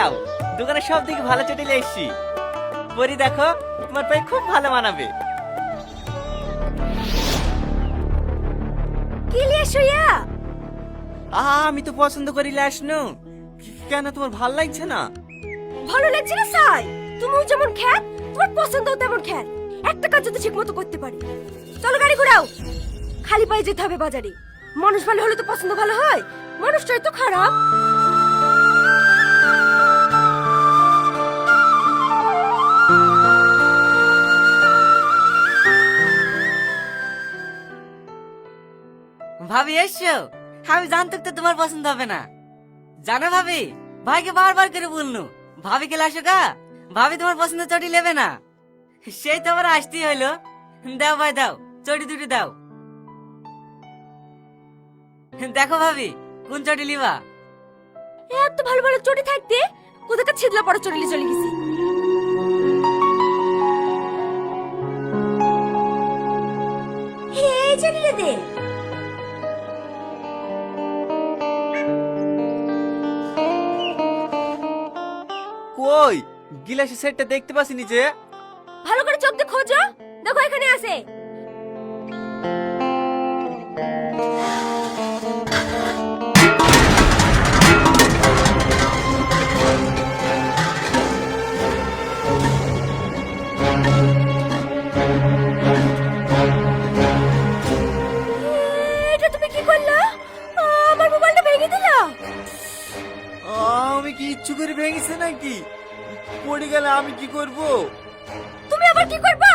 নাও দোকানে সব থেকে ভালো চটি নিয়ে এসছি। পরি দেখো তোমার পায়ে খুব ভালো মানাবে। কি লিয়ে শুয়া আহা আমি তো পছন্দ করি লাসনু কেন তোমার ভালো লাগছে না? ভালো লাগছে না সাই? তুমিও যেমন খ্যাত তোমার পছন্দও তেমন খ্যাত। একটা কাজ যদি ঠিক মতো করতে পারি। চলো গাড়ি ঘোরাও। খালি পায়ে যেতে হবে বাজারে। মানুষ ভালো হলে তো পছন্দ ভালো হয়। মানুষটাই তো খারাপ। ভাবি এসছো আমি জানতাম তো তোমার পছন্দ হবে না। জানো ভাবি ভাইকে বারবার করে বলনু ভাবি কে লাসো গা ভাবি তোমার পছন্দ চটি নেবে না। সেই তো আবার আসতেই হইল। দাও ভাই দাও চটি দুটি দাও। দেখো ভাবি কোন চটি লিবা এত ভালো ভালো চটি থাকতে ওদেরকে ছিদলা পড়া চলে চলে গেছি? এই চলে দে। কই গিলাসের সেটটা দেখতে পাসিনি যে? ভালো করে চোখ দিয়ে খোঁজো। দেখো এখানে আছে। আমি কি ইচ্ছু করে ভেঙেছে নাকি? পড়ে গেলে আমি কি করব? তুমি আবার কি করবা?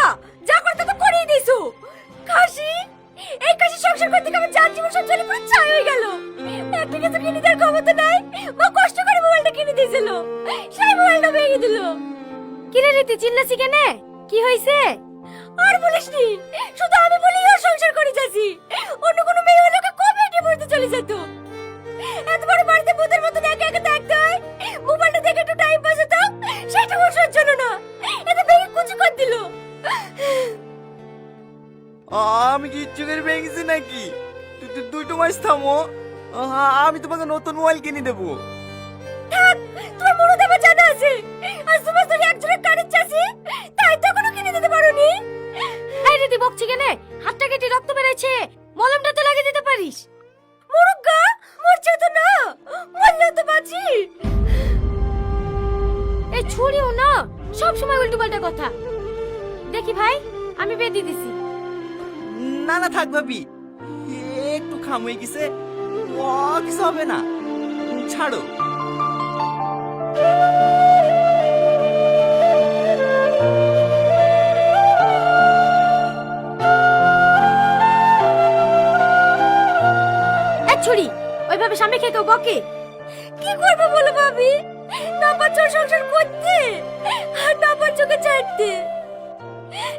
যা করতে তো করেই দিছো। কাশি, এই কাশি সংসার করতে আমার চার জীবন সব চলে পুরো ছাই হয়ে গেল। একটা কিছু কিনে দেওয়ার ক্ষমতা নাই। মা কষ্ট করে মোবাইলটা কিনে দিয়েছিল। সেই মোবাইলটা ভেঙে দিল। কিরে রীতি চিল্লাছি কেনে? কি হয়েছে? আর বলিস নি আমি কি ইচ্ছু করে ভেঙেছি নাকি? দুটো মাস থামো। আমি তোমাকে নতুন মোবাইল কিনে দেবো। থাক তোমার মনে দেবে জানা আছে। আজ তোমার ধরে একজনের কানের চাষি তাই তো কোনো কিনে দিতে পারোনি। এই দিদি বকছি কেনে? হাতটা কেটে রক্ত বেরোচ্ছে। মলমটা তো লাগিয়ে দিতে পারিস। মুরুগা মরছে তো না মরলেও তো বাঁচি। এই ছুরিও না সব সময় উল্টো পাল্টা কথা। দেখি ভাই আমি বেঁধে দিছি। না না থাক ভাবি। একটু খাম হয়ে গেছে, ও কিছু হবে না। ছাড়ো। ছুরি, ওইভাবে স্বামী খেয়ে কেউ বকে? কি করবে বলো ভাবি? না পাচ্ছ সংসার করতে। আর না পাচ্ছ ওকে ছাড়তে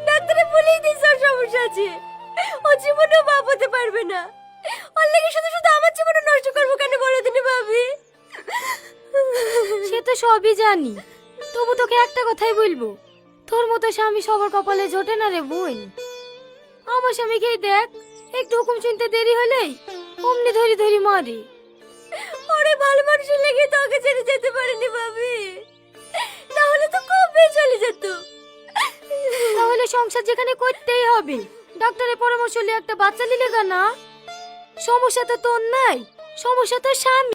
ডাক্তারে বলেই ওর সমস্যা আছে। ও জীবনেও বাপ হতে পারবে না। ওর লেগে শুধু শুধু আমার জীবনে নষ্ট করব কেন বলো দিনে ভাবি? সে তো সবই জানি। তবু তোকে একটা কথাই বলব। তোর মতো স্বামী সবার কপালে জোটে না রে বোন। আমার স্বামীকে দেখ একটু হুকুম শুনতে দেরি হলেই অমনি ধরি ধরি মারি। ওরে ভালো মানুষের লেগে তো ওকে ছেড়ে যেতে পারেনি ভাবি। না হলে তো কবে চলে যেত। তাহলে সংসার যেখানে করতেই হবে। ডাক্তারের পরামর্শ নিয়ে একটা বাচ্চা নিলে না? তো তোর নাই সমস্যা তো স্বামী